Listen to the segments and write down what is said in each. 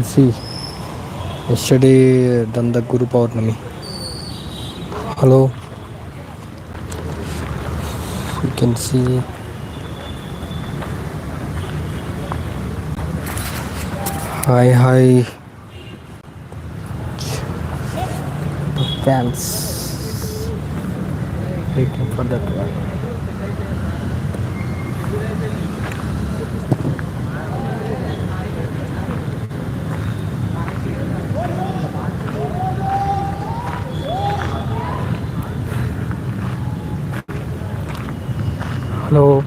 see yesterday done the Guru Purnami. Hello. You can see hi hi the fans waiting for that one. Hello.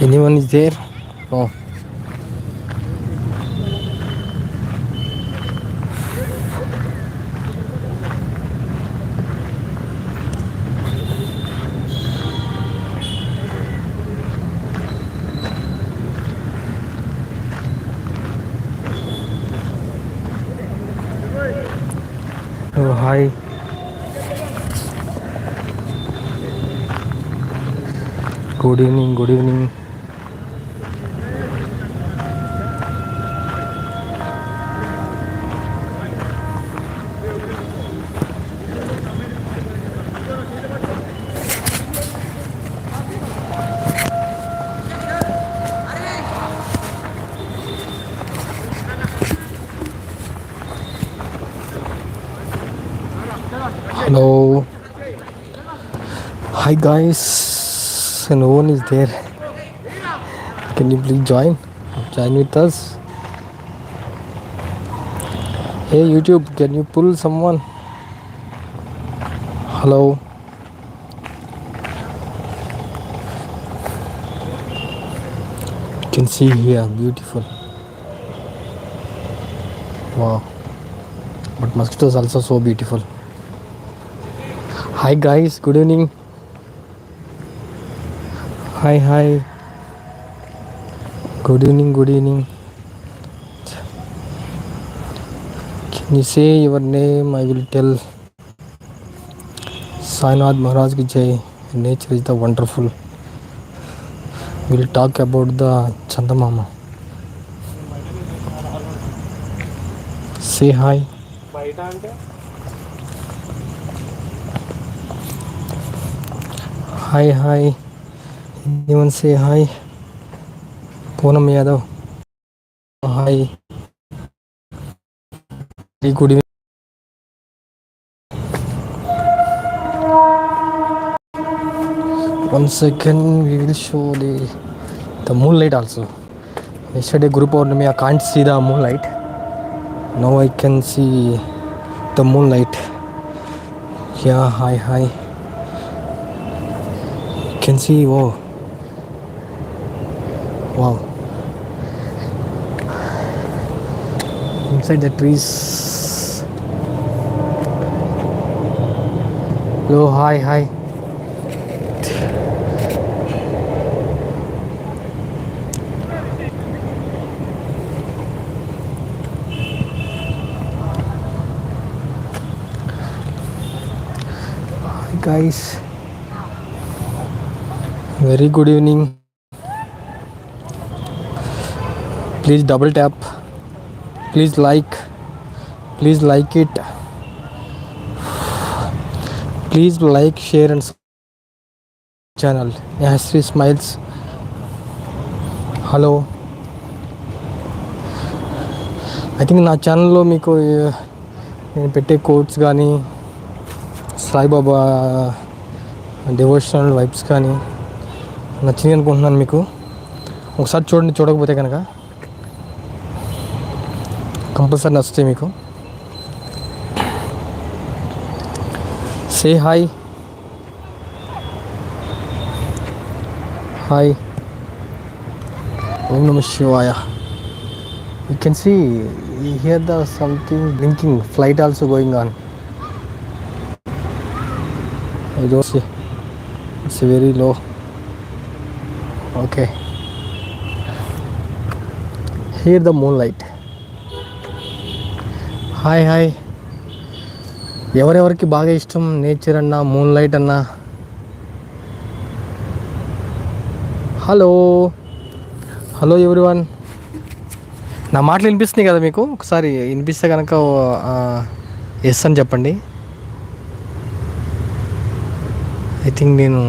Anyone is there? Oh. good evening good evening Hello. Hi guys. No one is there. Can you please join? Join with us. Hey YouTube, can you pull someone? Hello. You can see here, beautiful. Wow. But mosquitoes also so beautiful. Hi guys, good evening. Hi hi good evening good evening can you say your name I will tell Sainath Maharaj की जय nature is the wonderful will talk about the chandamama say hi hi hi Anyone say hi? Poonam Yadav. Hi. Hey, good evening. One second, we will show the the moonlight also. Yesterday, Guru Purnami, I can't see the moonlight. Now I can see the moonlight. Yeah, hi, hi. can see wow wow. Inside the trees. Hello hi hi. Guys. Very good evening please double tap. Please like. Please like it. Please like share and channel. Sri smiles. Hello. I think నా ఛానల్లో మీకు నేను పెట్టే quotes కానీ Saibaba devotional vibes కానీ నచ్చింది అనుకుంటున్నాను మీకు. ఒకసారి చూడండి చూడకపోతే కనుక. కంపల్సరీ నచ్చుతాయి మీకు సే హాయ్ హాయ్ ఓం నమ శివాయ you can see here the something blinking flight also going on I don't see it's very low okay here the moon light hi hi. ఎవరెవరికి బాగా ఇష్టం? నేచర్ అన్నా మూన్ లైట్ అన్నా? హలో. హలో ఎవ్రీవన్ నా మాటలు వినిపిస్తున్నాయి కదా మీకు? ఒకసారి వినిపిస్తే కనుక ఎస్ అని చెప్పండి. ఐ థింక్ నేను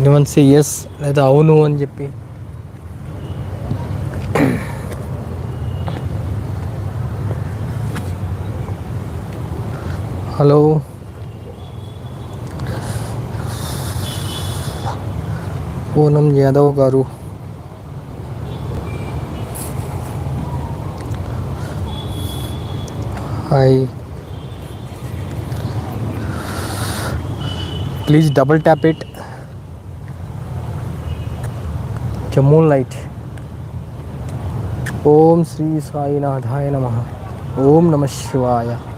ఎనివన్ సి ఎస్ లేదా అవును అని చెప్పి హలో పూనం యాదవ్ గారు hi please double tap it moon light ఓం శ్రీ సాయినాథాయ నమ ఓం నమ శివాయ హర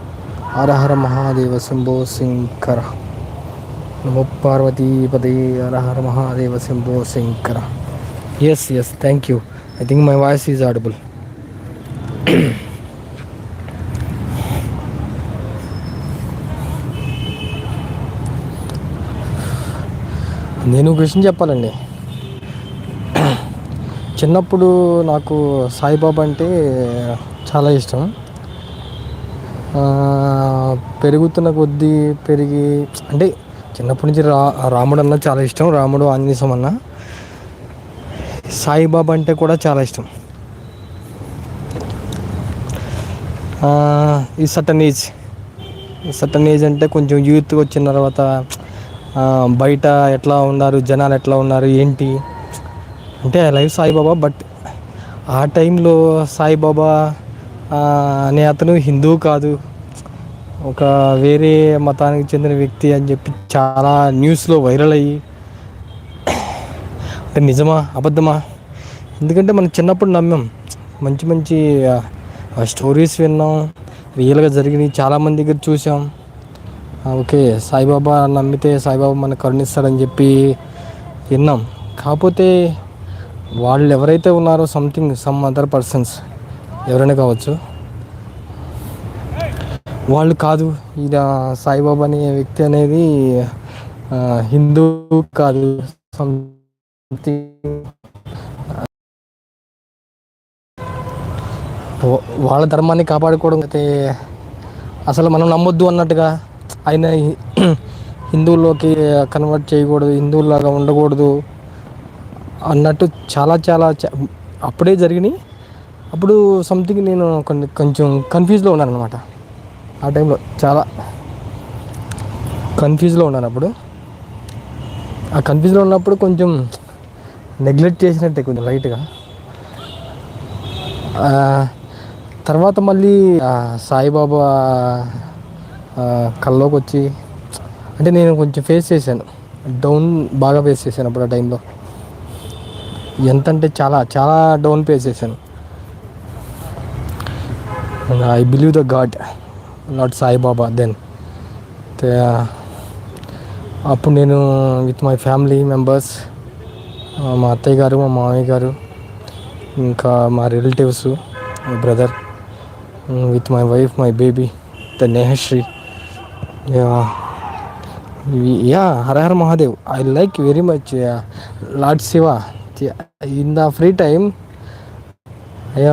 అరహర మహాదేవ శంభో శంకర నమో పార్వతీపదే Hara Mahadeva Shambho Shankara yes yes thank you I think my voice is audible నేను ఒక విషయం చెప్పాలండి. చిన్నప్పుడు నాకు సాయిబాబా అంటే చాలా ఇష్టం. పెరుగుతున్న కొద్దీ పెరిగి అంటే చిన్నప్పటి నుంచి రా రాముడు అన్న చాలా ఇష్టం రాముడు ఆంజనేయం అన్న. సాయిబాబా అంటే కూడా చాలా ఇష్టం. ఈ సటన్ ఏజ్ ఈ సటన్ ఏజ్ అంటే కొంచెం యూత్ వచ్చిన తర్వాత బయట ఎట్లా ఉన్నారు జనాలు ఎట్లా ఉన్నారు ఏంటి? అంటే లైవ్ సాయిబాబా బట్ ఆ టైంలో సాయిబాబా అనే అతను హిందూ కాదు. ఒక వేరే మతానికి చెందిన వ్యక్తి అని చెప్పి చాలా న్యూస్లో వైరల్ అయ్యి. అంటే నిజమా? అబద్ధమా? ఎందుకంటే మనం చిన్నప్పుడు నమ్మాం. మంచి మంచి స్టోరీస్ విన్నాం. రియల్గా జరిగినాయి చాలామంది దగ్గర చూసాం ఓకే సాయిబాబా నమ్మితే సాయిబాబా మనకు కరుణిస్తాడని చెప్పి విన్నాం. కాకపోతే వాళ్ళు ఎవరైతే ఉన్నారో సంథింగ్ సమ్ అదర్ పర్సన్స్ ఎవరైనా కావచ్చు. వాళ్ళు కాదు ఈయన సాయిబాబా అనే వ్యక్తి అనేది హిందూ కాదు సంథింగ్ వాళ్ళ ధర్మాన్ని కాపాడుకోవడం అయితే అసలు మనం నమ్మొద్దు అన్నట్టుగా ఆయన హిందువుల్లోకి కన్వర్ట్ చేయకూడదు హిందువులాగా ఉండకూడదు అన్నట్టు చాలా చాలా అప్పుడే జరిగినాయి. అప్పుడు సంథింగ్ నేను కొన్ని కొంచెం కన్ఫ్యూజ్లో ఉన్నాను అనమాట ఆ టైంలో చాలా కన్ఫ్యూజ్లో ఉన్నాను అప్పుడు. ఆ కన్ఫ్యూజ్లో ఉన్నప్పుడు కొంచెం నెగ్లెక్ట్ చేసినట్టే కొంచెం లైట్గా తర్వాత మళ్ళీ సాయిబాబా కల్లోకి వచ్చి అంటే నేను కొంచెం ఫేస్ చేశాను. డౌన్ బాగా ఫేస్ చేశాను అప్పుడు ఆ టైంలో ఎంత అంటే చాలా చాలా డౌన్ ఫేస్ చేశాను. I believe the God not Saibaba then అప్పుడు నేను విత్ మై ఫ్యామిలీ మెంబర్స్ మా అత్తయ్య గారు మా మామయ్య గారు ఇంకా మా relatives my brother with my wife my baby the Nehashri yeah Hara Hara Mahadev I like very much Lord Shiva in the free time I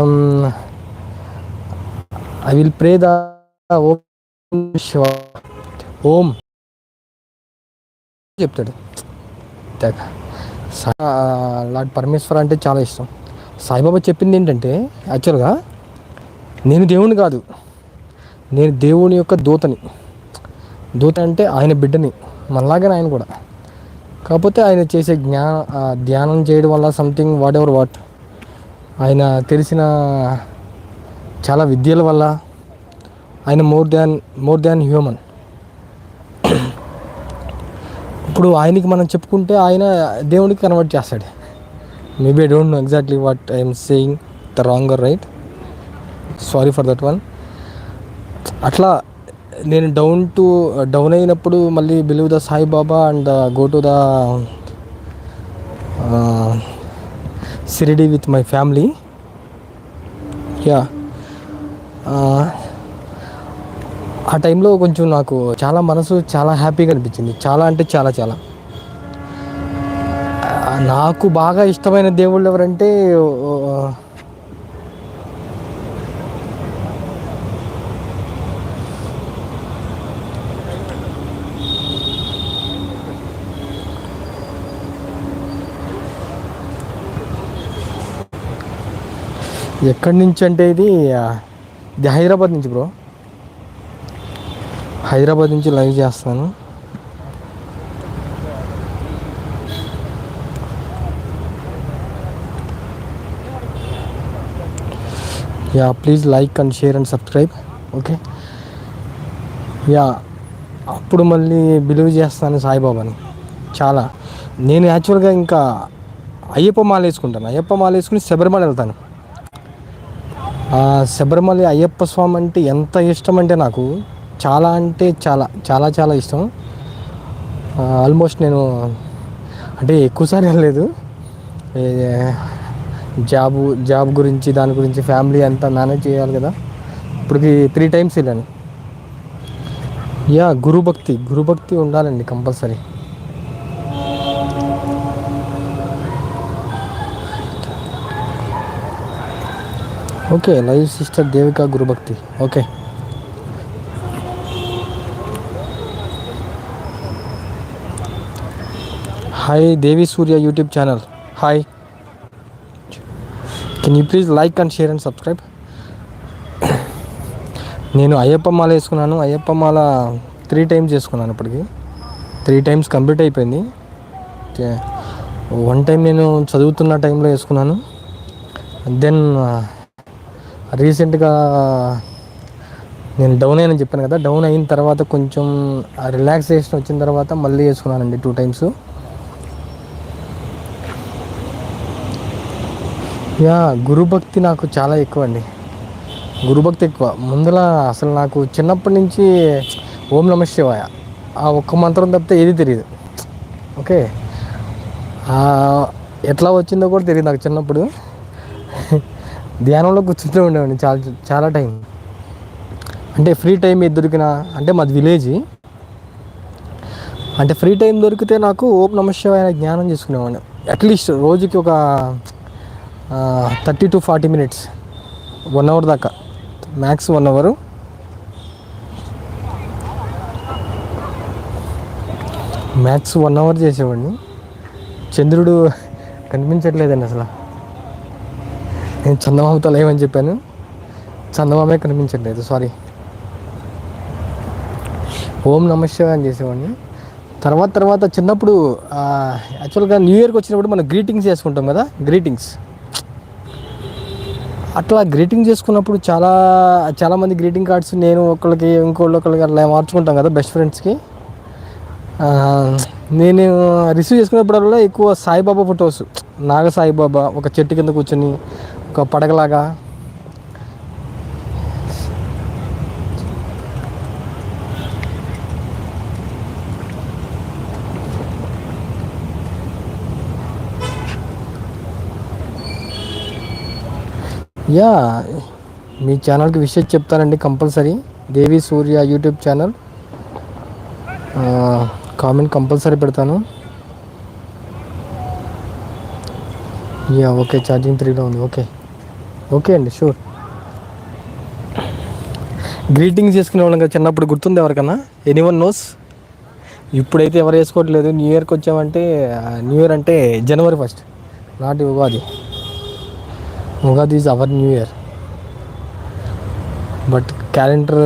I will pray the Om Shiva Om చెప్తాడు. Lord పరమేశ్వర అంటే చాలా ఇష్టం. సాయిబాబా చెప్పింది ఏంటంటే యాక్చువల్గా నేను దేవుని కాదు. నేను దేవుని యొక్క దూతని. దూత అంటే ఆయన బిడ్డని. మనలాగానే ఆయన కూడా. కాకపోతే ఆయన చేసే జ్ఞా ధ్యానం చేయడం వల్ల సంథింగ్ వాట్ ఎవర్ వాట్ ఆయన తెలిసిన చాలా విద్యల వల్ల ఆయన more than more than human. ఇప్పుడు ఆయనకి మనం చెప్పుకుంటే ఆయన దేవునికి కన్వర్ట్ చేస్తాడు. Maybe I don't know exactly what I'm saying the wrong right sorry for that one అట్లా నేను డౌన్ టు డౌన్ అయినప్పుడు మళ్ళీ believe the Saibaba and go to the Shirdi with my family yeah ఆ టైంలో కొంచెం నాకు చాలా మనసు చాలా హ్యాపీగా అనిపించింది. చాలా అంటే చాలా చాలా. నాకు బాగా ఇష్టమైన దేవుళ్ళు ఎవరంటే ఎక్కడి నుంచి అంటే ఇది ఇది హైదరాబాద్ నుంచి బ్రో. హైదరాబాద్ నుంచి లైవ్ చేస్తాను yeah please like and share and subscribe. Okay? Yeah అప్పుడు మళ్ళీ బిలీవ్ చేస్తాను సాయిబాబాని. చాలా. నేను యాక్చువల్గా ఇంకా అయ్యప్ప మాల వేసుకుంటాను. అయ్యప్ప మాల వేసుకుని శబరిమల వెళ్తాను. శబరిమల అయ్యప్ప స్వామి అంటే ఎంత ఇష్టం అంటే నాకు చాలా అంటే చాలా చాలా చాలా ఇష్టం. ఆల్మోస్ట్ నేను అంటే ఎక్కువసారి వెళ్ళలేదు. జాబు జాబ్ గురించి దాని గురించి ఫ్యామిలీ అంతా మేనేజ్ చేయాలి కదా. ఇప్పటికి త్రీ టైమ్స్ వెళ్ళాను. యా గురుభక్తి గురుభక్తి ఉండాలండి compulsory. Okay live sister Devika గురుభక్తి. Okay. Hi Devi Surya YouTube channel. Hi can you please like and share and subscribe నేను అయ్యప్ప మాల వేసుకున్నాను. అయ్యప్ప మాల త్రీ టైమ్స్ చేసుకున్నాను ఇప్పటికి. త్రీ టైమ్స్ కంప్లీట్ అయిపోయింది. వన్ టైం నేను చదువుతున్న టైంలో వేసుకున్నాను. దెన్ రీసెంట్గా నేను డౌన్ అయిన చెప్పాను కదా డౌన్ అయిన తర్వాత కొంచెం రిలాక్సేషన్ వచ్చిన తర్వాత మళ్ళీ వేసుకున్నానండి టూ టైమ్స్. యా గురుభక్తి నాకు చాలా ఎక్కువ అండి గురుభక్తి ఎక్కువ. ముందులా అసలు నాకు చిన్నప్పటి నుంచి ఓం నమ శివాయ ఆ ఒక్క మంత్రం తప్పితే ఏది తెలియదు ఓకే? ఎట్లా వచ్చిందో కూడా తెలియదు నాకు చిన్నప్పుడు. ధ్యానంలో కూర్చుంటూ ఉండేవాడిని చాలా చాలా టైం. అంటే ఫ్రీ టైం ఏది దొరికినా అంటే మాది విలేజ్. అంటే ఫ్రీ టైం దొరికితే నాకు ఓం నమ జ్ఞానం చేసుకునేవాడిని. అట్లీస్ట్ రోజుకి ఒక thirty to forty minutes one hour దాకా. Max one hour max one hour చేసేవాడిని. చంద్రుడు కనిపించట్లేదండి అసలు. నేను చందమామతో లేవని చెప్పాను. చందమామే కనిపించట్లేదు. సారీ. ఓం నమ అని చేసేవాడిని. తర్వాత తర్వాత చిన్నప్పుడు యాక్చువల్గా న్యూ ఇయర్కి వచ్చినప్పుడు మనం గ్రీటింగ్స్ చేసుకుంటాం కదా గ్రీటింగ్స్. అట్లా గ్రీటింగ్ చేసుకున్నప్పుడు చాలా చాలామంది గ్రీటింగ్ కార్డ్స్ నేను ఒకళ్ళకి ఇంకోళ్ళు ఒకళ్ళకి అట్లా మార్చుకుంటాం కదా బెస్ట్ ఫ్రెండ్స్కి. నేను రిసీవ్ చేసుకున్నప్పుడల్లా ఎక్కువ సాయిబాబా ఫొటోస్. నాగ సాయిబాబా ఒక చెట్టు కింద కూర్చొని ఒక పడగలాగా. యా మీ ఛానల్కి విషయం చెప్తానండి compulsory. Devi Surya YouTube channel. Comment compulsory పెడతాను. యా ఓకే ఛార్జింగ్ త్రీలో ఉంది ఓకే. ఓకే అండి షూర్ గ్రీటింగ్స్ చేసుకునే వాళ్ళం కదా చిన్నప్పుడు గుర్తుంది ఎవరికన్నా? ఎనీవన్ నోస్ ఇప్పుడైతే ఎవరు వేసుకోవట్లేదు. న్యూ ఇయర్కి వచ్చామంటే న్యూ ఇయర్ అంటే జనవరి ఫస్ట్ నాటి Ugadi Ugadi is our new year but calendar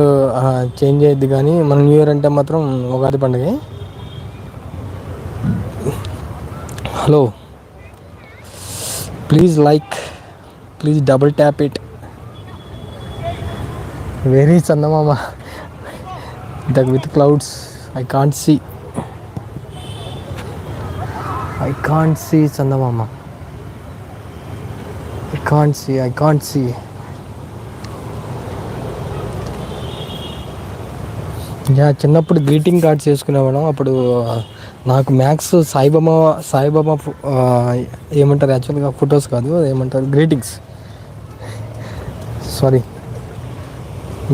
change అయ్యిద్ది కానీ మన న్యూ ఇయర్ అంటే మాత్రం ఉగాది పండుగ. Hello please like please double tap it. Very chandamama. The with clouds I can't see I can't see chandamama. I can't see I can't see చిన్నప్పుడు greeting cards వేసుకునేవాళ్ళం అప్పుడు నాకు మ్యాథ్స్ సాయిబాబా సాయిబాబా ఏమంటారు యాక్చువల్గా ఫొటోస్ కాదు ఏమంటారు greetings sorry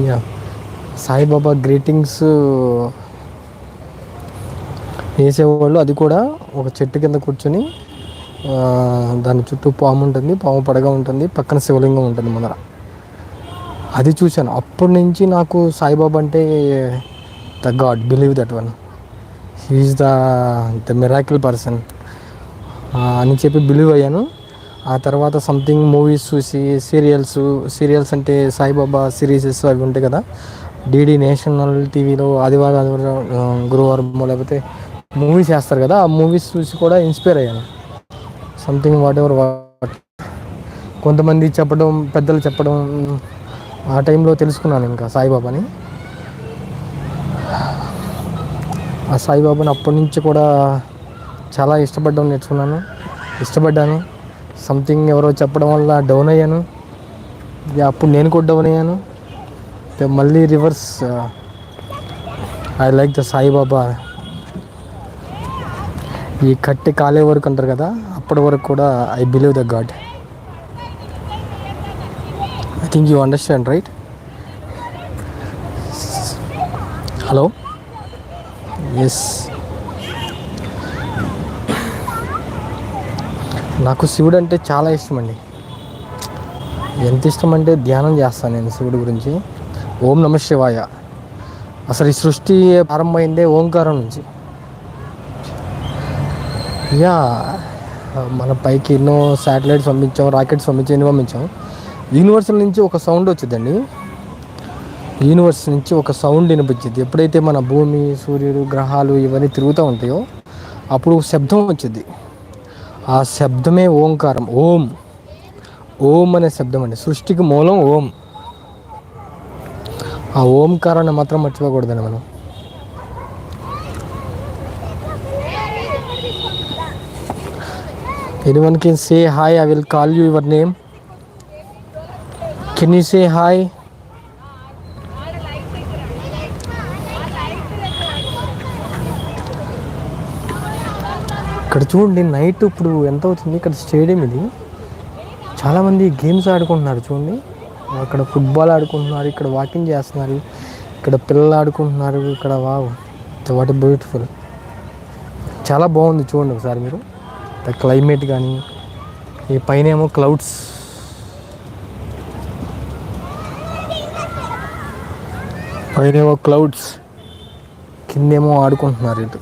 yeah Saibaba greetings వేసేవాళ్ళు. అది కూడా ఒక చెట్టు కింద కూర్చొని దాని చుట్టూ పాము ఉంటుంది పాము పడగా ఉంటుంది పక్కన శివలింగం ఉంటుంది ముందర. అది చూశాను. అప్పటి నుంచి నాకు సాయిబాబా అంటే the God believe that one he's the the miracle person అని చెప్పి బిలీవ్ అయ్యాను. ఆ తర్వాత సంథింగ్ మూవీస్ చూసి సీరియల్స్ సీరియల్స్ అంటే సాయిబాబా సిరీసెస్ అవి ఉంటాయి కదా. డీడీ నేషనల్ టీవీలో ఆదివారం ఆదివారం గురువారం లేకపోతే మూవీస్ వేస్తారు కదా. ఆ మూవీస్ చూసి కూడా ఇన్స్పైర్ అయ్యాను. సంథింగ్ వాట్ ఎవర్ వాట్ కొంతమంది చెప్పడం పెద్దలు చెప్పడం ఆ టైంలో తెలుసుకున్నాను ఇంకా సాయిబాబాని. ఆ సాయిబాబాని అప్పటి నుంచి కూడా చాలా ఇష్టపడడం నేర్చుకున్నాను. ఇష్టపడ్డాను. సంథింగ్ ఎవరో చెప్పడం వల్ల డౌన్ అయ్యాను. ఇక అప్పుడు నేను కూడా డౌన్ అయ్యాను. మళ్ళీ reverse I like the Saibaba. ఈ కట్టి కాలే వరకు అంటారు కదా అప్పటి వరకు కూడా I believe the God I think you understand right hello yes నాకు శివుడు అంటే చాలా ఇష్టం అండి ఎంత ఇష్టం అంటే ధ్యానం చేస్తాను నేను శివుడి గురించి. ఓం నమ శివాయ. అసలు ఈ సృష్టి ప్రారంభమైందే ఓంకారం నుంచి. యా మన పైకి ఎన్నో శాటిలైట్స్ పంపించాం రాకెట్స్ పంపించాం ఎన్ని పంపించాం. యూనివర్సల్ నుంచి ఒక సౌండ్ వచ్చిందండి. యూనివర్స్ నుంచి ఒక సౌండ్ వినిపించింది. ఎప్పుడైతే మన భూమి సూర్యుడు గ్రహాలు ఇవన్నీ తిరుగుతూ ఉంటాయో అప్పుడు శబ్దం వచ్చింది. ఆ శబ్దమే ఓంకారం. ఓం. ఓం అనే శబ్దం అండి. సృష్టికి మూలం ఓం. ఆ ఓంకారాన్ని మాత్రం మర్చిపోకూడదండి మనం. Anyone can say hi I will call you your name can you say hi ఇక్కడ చూడండి నైట్ ఇప్పుడు ఎంత అవుతుంది? ఇక్కడ స్టేడియం ఇది. చాలామంది గేమ్స్ ఆడుకుంటున్నారు చూడండి. అక్కడ ఫుట్బాల్ ఆడుకుంటున్నారు ఇక్కడ వాకింగ్ చేస్తున్నారు ఇక్కడ పిల్లలు ఆడుకుంటున్నారు ఇక్కడ వావ్ వాట్ బ్యూటిఫుల్ చాలా బాగుంది చూడండి ఒకసారి మీరు. ద క్లైమేట్ కానీ ఈ పైన ఏమో క్లౌడ్స్ పైన ఏమో క్లౌడ్స్ కిందేమో ఆడుకుంటున్నారు ఇటు.